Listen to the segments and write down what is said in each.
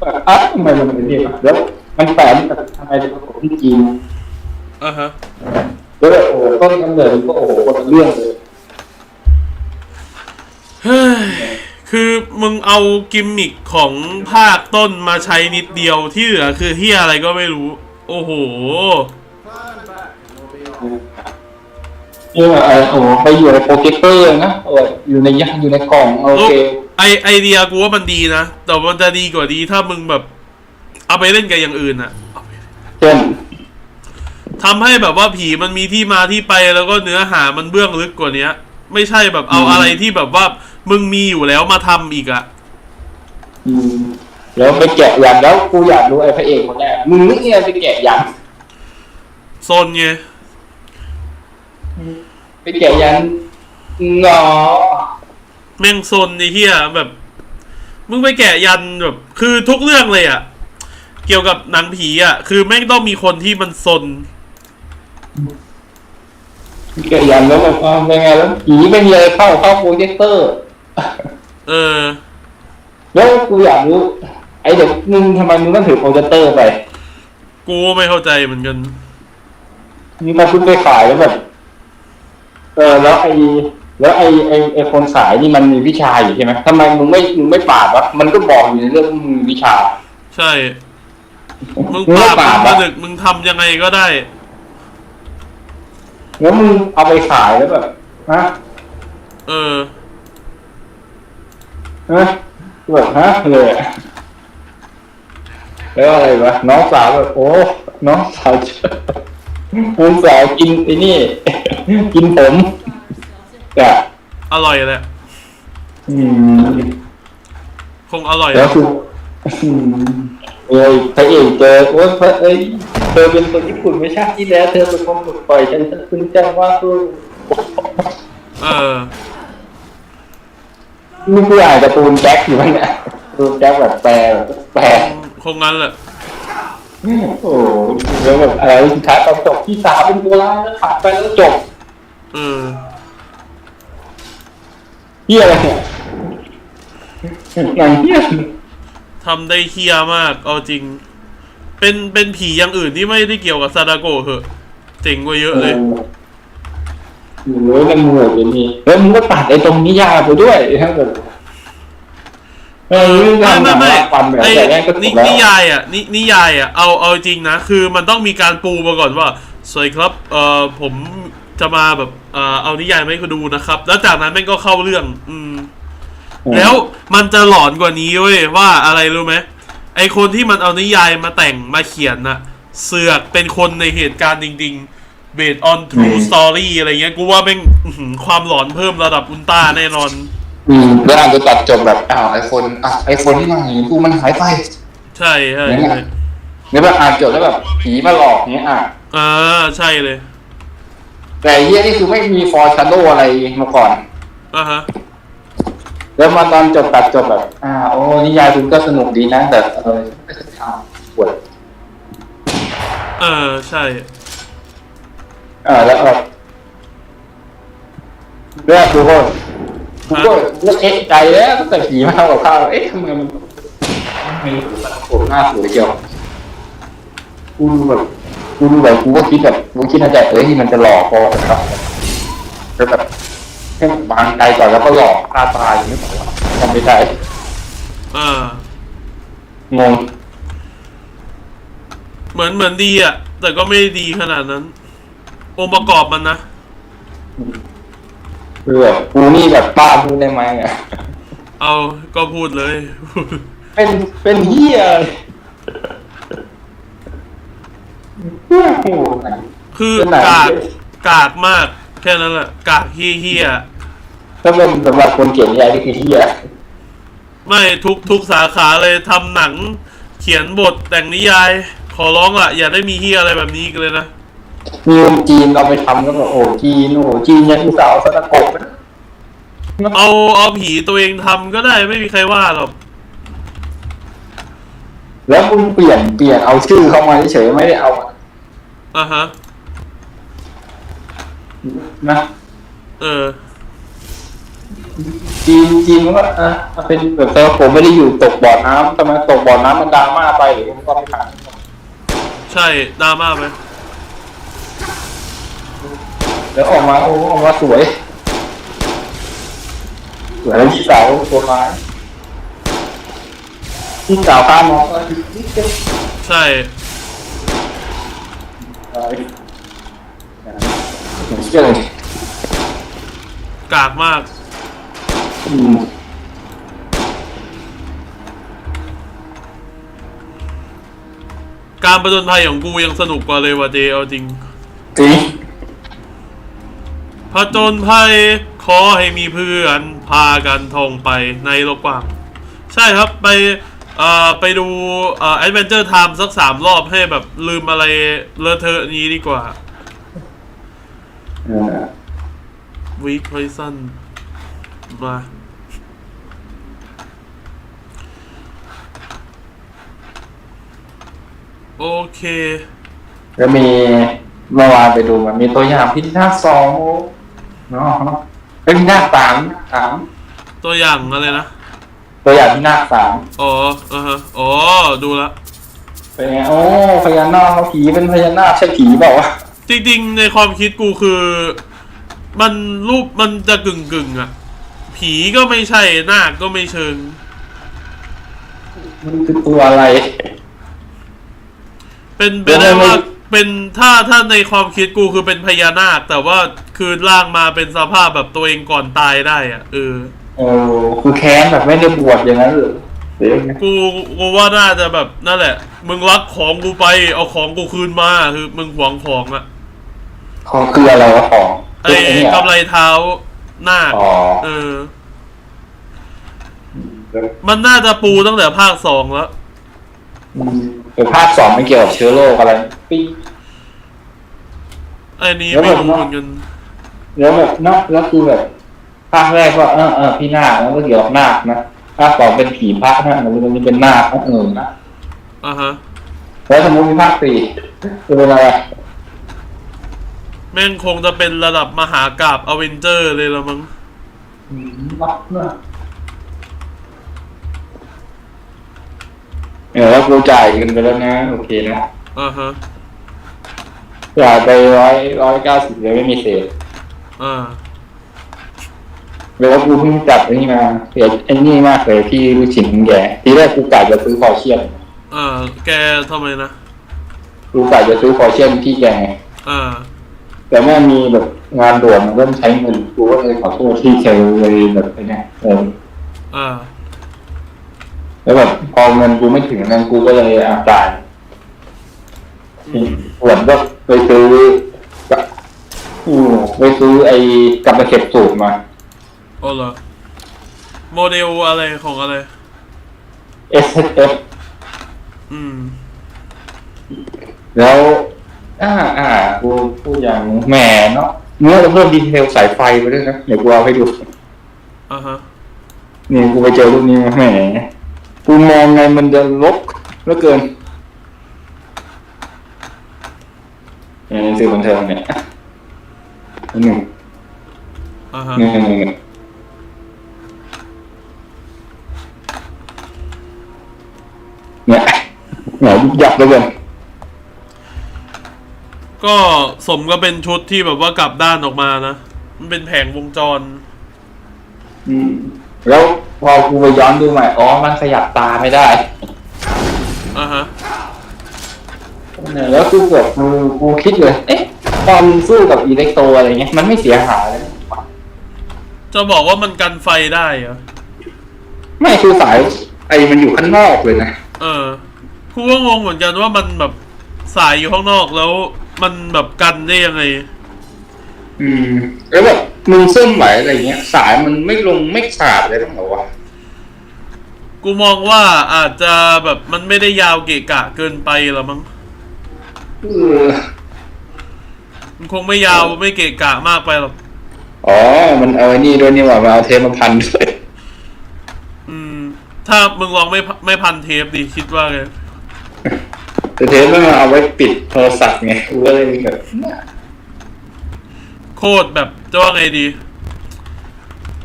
แบบอะทำไมมันเป็นเนี่ยแล้วมันแปลกแต่ทำไมเป็นของที่จีนอะฮะแล้วแบบโอ้โหต้นกำเนิดมันก็โอ้โหคนละเรื่องเลยเฮ้ยคือมึงเอากิมมิคของภาคต้นมาใช้นิดเดียวที่เหลือคือเฮียอะไรก็ไม่รู้ โอ้โหนี่แบบเออโอ้โหไปอยู่ในโปรเจคเตอร์นะโอ้ยอยู่ในยักษ์อยู่ในกล่องโอเค ไอไอเดียกูว่ามันดีนะ แต่มันจะดีกว่าดีถ้ามึงแบบ เอาไปเล่นกับอย่างอื่นอะเช่นทำให้แบบว่าผีมันมีที่มาที่ไปแล้วก็เนื้อหามันเบื้องลึกกว่าเนี้ย ไม่ใช่แบบเอาอะไรที่แบบว่ามึงมีอยู่แล้วมาทำอีกอะอืมแล้วไปแกะยันแล้วกูอยากรู้ไอ้พระเอกคนแรกมึงนึกเนี่ยไปแกะยันโซนไงไปแกะยันงอ แม่งโซนไอ้เหี้ยแบบ มึงไปแกะยันแบบ คือทุกเรื่องเลยอะเกี่ยวกับหนังผีอะคือแม่งต้องมีคนที่มันซนแกะยันแล้วแบบอ่าเป็นไงแล้วผีไม่มีอะไรเข้าเข้าโปรเจคเตอร์ เออ แล้วกูอยากรู้ ไอ้เด็กมึงทำไมมึงต้องถือโปรเจคเตอร์ไปกูไม่เข้าใจเหมือนกัน นี่มาคุณไปขายแล้วแบบ เออแล้วไอ้ แล้วไอ้ไอ้ไอ้คนขายนี่มันมีวิชาอยู่ใช่ไหมทำไมมึงไม่มึงไม่ปราบวะมันก็บอกอยู่ในเรื่องว่ามึงมีวิชา ใช่ มึงมึงปไม่ราบปราบมึงอะผนึกมึงทำยังไงก็ได้ แล้วมึงเอาไปขายแล้วแบบฮะเออฮะแบบฮะเลยอะแล้วอะไรวะน้องสาวแบบโอ้น้องสาวเจอน้องสาวกินไอ้นี่ กินผม แต่อร่อยแหละอืมคงอร่อยแล้วคืออืมเอ้ยพระเอกเจอโอ้ยพระเอ้ยเธอเป็นคนญี่ปุ่นไม่ใช่ที่แล้ว เธอเป็นคนปลดปล่อยฉันคุณจังว่าคือเออนี่คืออ่านการ์ตูนแจ็คอยู่ไหมเนี่ยการ์ตูนแจ็คแบบแปลแบบแปลคงงั้นแหละโอ้โหแล้วแบบอะไรสุดท้ายตอนจบที่สาวเป็นโบราณแล้วผ่านไปแล้วจบ เออ เฮียอะไรเนี่ยหนังเฮียทำได้เฮียมาก เอาจริง เป็นเป็นผีอย่างอื่นที่ไม่ได้เกี่ยวกับซาดาโกะเหอะเจ๋งกว่าเยอะเลยโอ้โหมันเหมือนเป็นนี่แล้วมึงก็ตัดไอ้ตรงนิยายไปด้วยถ้าเกิดเออไม่ไม่ไม่ฟันแบบไอ้แต่แรกก็จนิบแล้วนิยายอะนินิยายอะเอาเอาจริงนะ คือมันต้องมีการปูมาก่อนว่าสวัสดีครับเอ่อผมจะมาแบบ เอ่อเอานิยายมาให้คุณดูนะครับ แล้วจากนั้นแม่งก็เข้าเรื่อง อืม แล้วมันจะหลอนกว่านี้เว้ยว่าอะไรรู้ไหมไอคนที่มันเอานิยายมาแต่งมาเขียนน่ะเสือกเป็นคนในเหตุการณ์จริงๆ based on true story อะไรเงี้ยกูว่าแม่งอื้อหือความหลอนเพิ่มระดับอุลตร้าแน่นอน อืมแล้วอาจจะตัดจบแบบอ้าวไอคนอะไอคนที่มาอย่างกูมันหายไป ใช่ใช่เนี่ยใช่เนี่ยแบบอ่านจบแล้วแบบผีมาหลอกเนี้ยอะอ่าใช่เลย แต่ไอ้เฮียนี่คือไม่มีฟอร์ชันโดอะไรมาก่อน อ่าฮะ แล้วมาตอนจบตัดจบแบบ อ่า โอ้นิยายคุณก็สนุกดีนะแต่เออไม่ใช่ทางปวดเออ ใช่อ่าแล้วแบบแรกดูก็กูก็เลิกเอ๊ะใจแล้วตั้งแต่ผีมาทำกับข้าวเอ๊ะทำไมมันไม่โผล่หน้าสวยเจียวกูดูแบบ กูดูแบบกูก็คิดแบบกูคิดในใจเอ้ยมันจะหลอกพอครับแล้วแบบให้มันบางใจก่อนแล้วก็หลอกฆ่าตายไม่บอกว่าทำไม่ได้อ่างงเหมือนเหมือนดีอะ แต่ก็ไม่ได้ดีขนาดนั้น องค์ประกอบมันนะคือแบบกูนี่แบบป้าพูดได้ไหมอะเอาก็พูดเลย เป็นเป็นเฮียเฮียโอ้โห คือเป็นหนังกากกากมากแค่นั้นแหละกากเฮี้ยเฮี้ยถ้าเป็นสำหรับคนเขียนนิยายนี่คือเฮียไม่ทุกทุกสาขาเลยทำหนัง เขียนบทแต่งนิยาย ขอร้องอะ อย่าได้มีเฮี้ยอะไรแบบนี้อีกันเลยนะมีคนจีนเราไปทำก็แบบโอ้จีนโอ้จีนยังอุตส่าห์เอาสตะกบนะเอาเอาผีตัวเองทำก็ได้ไม่มีใครว่าหรอกแล้วมึงเปลี่ยนเปลี่ยนเอาชื่อเข้ามาเฉยๆไม่ได้เอา อะฮะ นะเออ จีนจีนมันก็อะเป็นแบบเซอร์ผมไม่ได้อยู่ตกบ่อน้ำทำไมตกบ่อน้ำมันดราม่าไปหรือมันก็ไม่ผ่านใช่ดราม่าไหมแล้วออกมาโอ้ออกมาสวยสวยแล้วพี่สาวตัวไม้พี่สาวข้ามองก็นิดเดียวใช่ ผมเชื่อเลยกากมาก อืมการประจนภัยของกูยังสนุกกว่าเลยว่ะเจเอาจริงจริงผจญภัยขอให้มีเพื่อนพากันท่องไปในโลกกว้าง ใช่ครับไป เอ่อไปดูเอ่อ Adventure Time สักสามรอบให้แบบลืมอะไรเลอะเทอะนี้ดีกว่าเออ Week Poison มาโอเคแล้วมีเมื่อวานไปดูมันมีตัวอย่างพิซซ่าสองเนาะเป็นพิซซ่าสามสามตัวอย่างอะไรนะ ตัวอย่างพิซซ่าสามอ๋ออ่าฮะอ๋อ ดูละ เป็นไงโอ้พญานาคเขาผีเป็นพญานาคใช่ผีเปล่าวะจริงๆ ในความคิดกูคือ มันรูปมันจะกึ่งกึ่งๆอะผีก็ไม่ใช่นาคก็ไม่เชิง มันคือตัวอะไร เป็นไปได้ว่าเป็นถ้าถ้าในความคิดกูคือเป็นพญานาค แต่ว่าคือร่างมาเป็นสภาพแบบตัวเองก่อนตายได้อะเออ เออคือแค้นแบบไม่ได้บวชอย่างนั้นหรือหรือยังไงกูกูว่าน่าจะแบบนั่นแหละ มึงรักของกูไปเอาของกูคืนมาคือมึงหวงของอะของคืออะไรวะของไอ้คือเนี่ยกำไรเท้านาคอ๋อเออ มันน่าจะปูตั้งแต่ภาคสองแล้วแต่ภาคสองไม่เกี่ยวกับเชื้อโรคอะไรปิ๊ง ไอ้นี้แล้วไม่แบบรู้ว่าเหมือนกัน แล้วแบบเนาะแล้วคือแบบ ภาคแรกก็เออเออพี่นาคแล้วก็เกี่ยวกับนาคนะภาคสองเป็นผีพระนะแล้วมันเป็นนาคนะเออนะอ่าฮะแล้วสมมติมีภาคสี่จะเป็นอะไรแม่งคงจะเป็นระดับมหากราบอเวนเจอร์เลยละมั้งอืมรักนะเออแล้วกูจ่ายเงินไปแล้วนะ โอเคนะอ่าฮะจ่ายไปร้อยร้อยเก้าสิบเลยไม่มีเศษอ่า แล้วกูเพิ่งจับไอ้นี่มาเสียไอ้นี่มากเลยที่ลูกชิ้นของแกทีแรกกูกะจะซื้อคอเชียนอ่าแกทำไมนะกูกะจะซื้อคอเชียนที่แกไงอ่าแต่แม่งมีแบบงานด่วนมันเริ่มใช้เงินกูก็เลยขอโทษที่เคยเลยแบบไอ้เนี่ยเอออ่าแล้วแบบพอเงินกูไม่ถึงเงินกูก็เลยอาจ่ายอืมส่วนก็ไปซื้อกับอืมไปซื้อไอ้กับตะเข็บสูตรมา โอ้เหรอโมเดลอะไรของอะไร S H F อืม แล้ว อ่าอ่ากูพูดอย่างแหมเนาะเนื้อเพิ่มดีเทลสายไฟไปด้วยนะ เดี๋ยวกูเอาให้ดู อ่าฮะ นี่กูไปเจอรูปนี้มาแหมกูมองไงมันจะลบเหลือเกินเนี่ยหนังสือบันเทิงเนี่ยหนึ่งอ่าฮะหนึ่งหนึ่งหนึ่ง เนี่ยยุบยับเหลือเกินก็สมก็เป็นชุดที่แบบว่ากลับด้านออกมานะ มันเป็นแผงวงจร อืมแล้วพอกูไปย้อนดูใหม่ อ๋อ มันขยับตาไม่ได้อ่าฮะ เนี่ยแล้วกูแบบกูกูคิดเลย เอ๊ะ ตอนสู้กับอิเล็กโตอะไรเงี้ย มันไม่เสียหายเลยจะบอกว่ามันกันไฟได้เหรอ ไม่คือสายไอ้มันอยู่ข้างนอกเลยนะ เออ กูก็งงเหมือนกันว่ามันแบบสายอยู่ข้างนอกแล้ว มันแบบกันได้ยังไง อืม แล้วแบบมึงซึ่งไหวอะไรเงี้ย สายมันไม่ลงไม่ขาดเลยทั้งหมดวะกูมองว่าอาจจะแบบมันไม่ได้ยาวเกะกะเกินไปหรอมั้ง เออมันคงไม่ยาวไม่เกะกะมากไปหรอก อ๋อ มันเอาไอ้นี่ด้วยนี่หว่ามาเอาเทปมาพันด้วย อืม ถ้ามึงลองไม่ไม่พันเทปดิคิดว่าไง แต่เทปมันเอาไว้ปิดโทรศัพท์ไงกูก็เลยแบบโคตรแบบจะว่าไงดี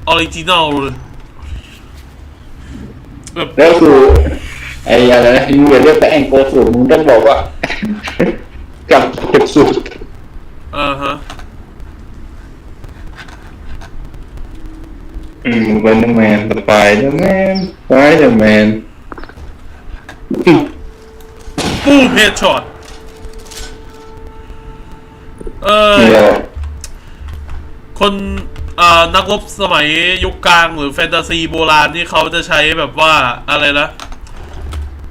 ออริจินอลเลยแบบแล้วคือไอ้อะไรนะยูอย่าเรียกแต่แองเกิลสูตรมึงต้องบอกว่า กับเก็บสูตรอ่าฮะอืมสไปเดอร์แมนสไปเดอร์แมนสไปเดอร์แมน ปูเพจช็อตเออเดียวคนอ่านักรบสมัยยุคกลางหรือแฟนตาซีโบราณที่เขาจะใช้แบบว่าอะไรนะ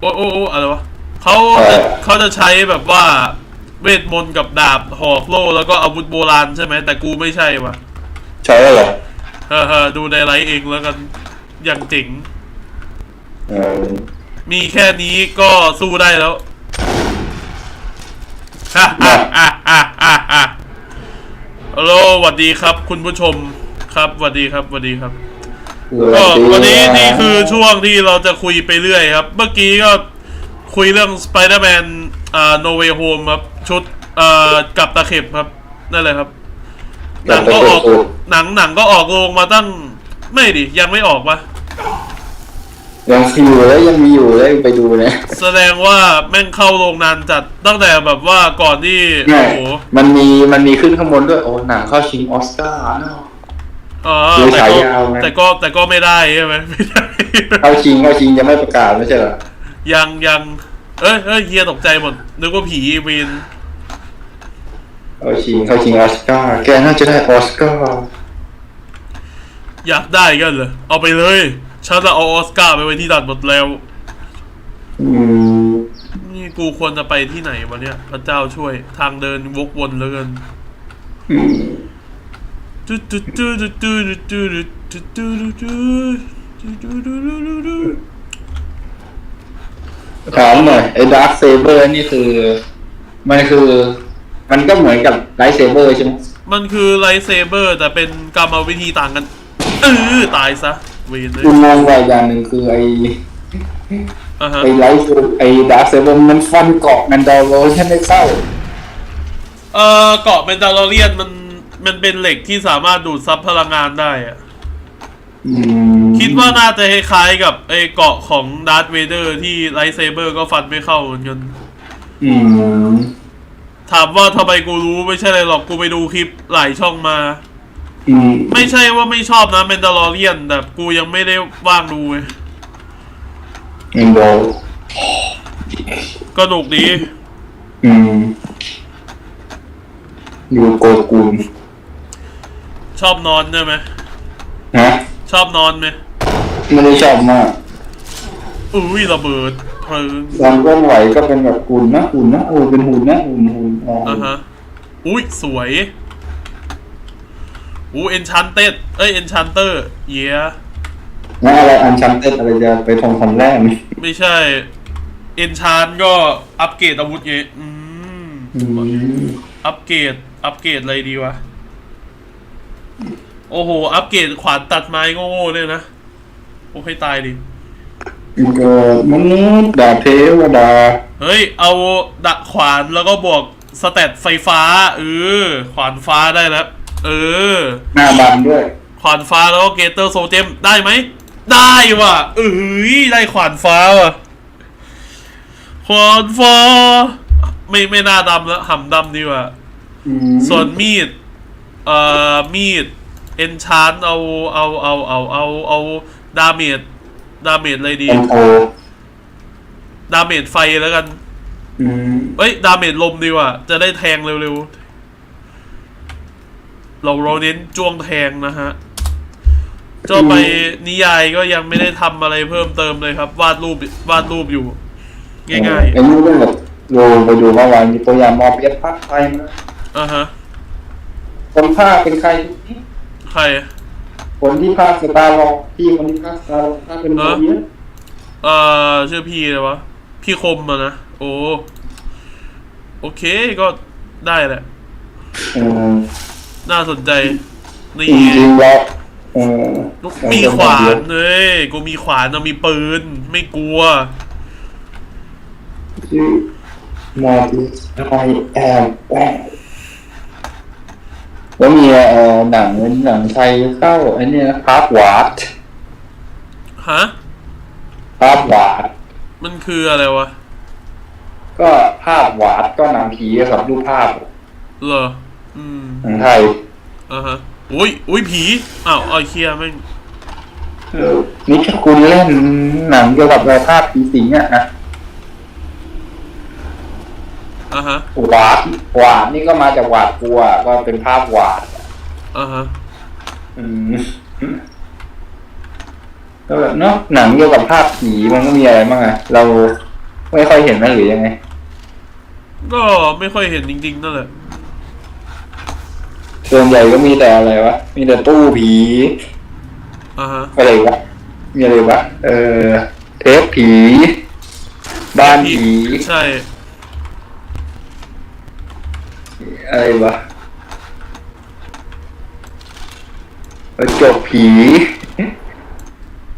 โอ้โอ้โอ้อะไรวะเขาจะเขาจะใช้แบบว่าเวทมนต์กับดาบหอกโล่แล้วก็อาวุธโบราณใช่ไหมแต่กูไม่ใช่วะใช่แล้วเหรอเออๆดูในไลฟ์เองแล้วกันอย่างเจ๋งเออมีแค่นี้ก็สู้ได้แล้ว ฮัลโหลสวัสดีครับ คุณผู้ชมครับสวัสดีครับสวัสดีครับ ก็วันนี้นี่คือช่วงที่เราจะคุยไปเรื่อยครับ เมื่อกี้ก็คุยเรื่อง Spider-Man อ่า No Way Home ครับ ชุดอ่ากับตะเข็บครับ นั่นแหละครับ หนังก็ออกหนังหนังก็ออกโรงมาตั้ง ไม่ดิ ยังไม่ออกปะ ยังอยู่แล้วยังมีอยู่แล้วไปดูนะแสดงว่าแม่งเข้าโรงนานจัดตั้งแต่แบบว่าก่อนที่ใช่โอ้โหมันมีมันมีขึ้นข้างบนด้วยโอ้หนังเข้าชิงออสการ์เนอะอ๋อหรือแต่ฉายก็ยาวไงแต่ก็แต่ก็ไม่ได้ใช่ไหมไม่ได้เข้าชิงเข้าชิงยังไม่ประกาศไม่ใช่เหรอยังยังเอ้ยเอ้ยเฮียตกใจหมดนึกว่าผีเวนเข้าชิงเข้าชิงออสการ์แกน่าจะได้ออสการ์อยากได้กันเหรอเอาไปเลย ฉันจะเอาออสการ์ไปไว้ที่ดันหมดแล้วอืมนี่กูควรจะไปที่ไหนวะเนี่ยพระเจ้าช่วย ทางเดินวกวนเหลือเกินอืมจุดจุดจุดจุดจุดจุดจุดจุดจุดจุดจุดจุดจุดจุดถามหน่อยไอ้ดาร์คเซเบอร์นี่คือ มันคือ มันก็เหมือนกับไลท์เซเบอร์ใช่ไหมมันคือไลท์เซเบอร์แต่เป็นกรรมวิธีต่างกันเออตายซะเวนเลยกูงงว่าอย่างหนึ่งคือไอ้อะฮะไอ้ไลท์ไอ้ดาร์คเซเบอร์มันฟันเกาะแมนดาโลใช่ไหมเข้าเออเกาะเป็นดาลเรียนมันมันเป็นเหล็กที่สามารถดูดซับพลังงานได้อะอืมคิดว่าน่าจะคล้ายๆกับไอ้เกาะของดาร์ธเวเดอร์ที่ไลท์เซเบอร์ก็ฟันไม่เข้าเหมือนกัน อืมถามว่าทำไมกูรู้ไม่ใช่เลยหรอกกูไปดูคลิปหลายช่องมา อืมไม่ใช่ว่าไม่ชอบนะเมนดาลเรียนแต่กูยังไม่ได้ว่างดูไงแมนดาโลก็หนุกดี อืมอยู่โกกูลชอบนอนใช่ไหมฮะชอบนอนไหมไม่ได้ชอบมากอุ้ยระเบิดเพลิงตอนก็ไหวก็เป็นแบบหุ่นนะหุ่นนะโอ้เป็นหุ่นนะหุ่นหุ่นอ๋ออะฮะอุ้ยสวย อู้เอนชันเต็ดเอ้ยเอนชันเตอร์เย้แล้วอะไรอันชันเต็ดอะไรจะไปทองคำแรกนี่ไม่ใช่เอนชานก็อัปเกรดอาวุธไงอืมอืมอัปเกรดอัปเกรดอะไรดีวะ โอ้โห อัปเกรดขวานตัดไม้โง่ๆเนี่ยนะ โอ้ให้ตายดิก็มนุษย์ดาบเทวดา เฮ้ย เอาดะขวานแล้วก็บวกสเตตไฟฟ้าเออขวานฟ้าได้แล้ว เออ หน้าดำด้วย ขวานฟ้าแล้วก็เกเตอร์โซเจมได้ไหม ได้ว่ะเอ้ยได้ขวานฟ้าว่ะ ขวานฟ้า ไม่ไม่น่าดำแล้วหำดำดีกว่า อืมส่วนมีด เอ่อ มีด เอนชานเอา เอา เอา เอา เอา เอา ดาเมจ ดาเมจอะไรดีแอนโทดาเมจไฟแล้วกัน อืมเอ้ย ดาเมจลมดีกว่า จะได้แทงเร็วๆ เราเราเน้นจ้วงแทงนะฮะเจ้าไปนิยายก็ยังไม่ได้ทำอะไรเพิ่มเติมเลยครับ วาดรูปวาดรูปอยู่ ง่ายไอ้นี่ก็แบบดูไปดูเมื่อวานมีตัวอย่างมอเปียสภาคไทยมาๆอะฮะ คนภาคเป็นใคร ใคร คนที่ภาคสตาร์ลอกพี่คนที่ภาคสตาร์ลอกภาคเป็นโมเบียสเอ่อชื่อพี่เลยวะ พี่คมอะนะ โอ้ โอเคก็ได้แหละ เออ น่าสนใจ นี่จริงๆแล้วเออมีขวานเลยกูมีขวานนะมีปืน ไม่กลัว ชื่อมอเบียสไอแอมแวงแล้วมีเอ่อหนังหนังไทยเข้าไอ้นี่นะภาพวาดฮะ ภาพวาด มันคืออะไรวะ ก็ภาพวาดก็หนังผีครับรูปภาพ เหรอ อืมหนังไทยอ่าฮะอุ้ยอุ้ยผีอ้าวเอาไอ้เคียแม่งนี่ถ้าคุณเล่นหนังเกี่ยวกับอะไรภาพผีสิงอะนะอ่าฮะหวาดหวาดนี่ก็มาจากหวาดกลัว ก็เป็นภาพหวาด อ่าฮะอืมก็แบบเนาะหนังเกี่ยวกับภาพผีมันก็มีอะไรบ้างอะเราไม่ค่อยเห็นนะหรือยังไง ก็ไม่ค่อยเห็นจริงๆนั่นแหละ ส่วนใหญ่ก็มีแต่อะไรวะ มีแต่ตู้ผีอ่าฮะอะไรวะ มีอะไรวะ เออ เทปผี บ้านผี ใช่อะไรวะกระจกผี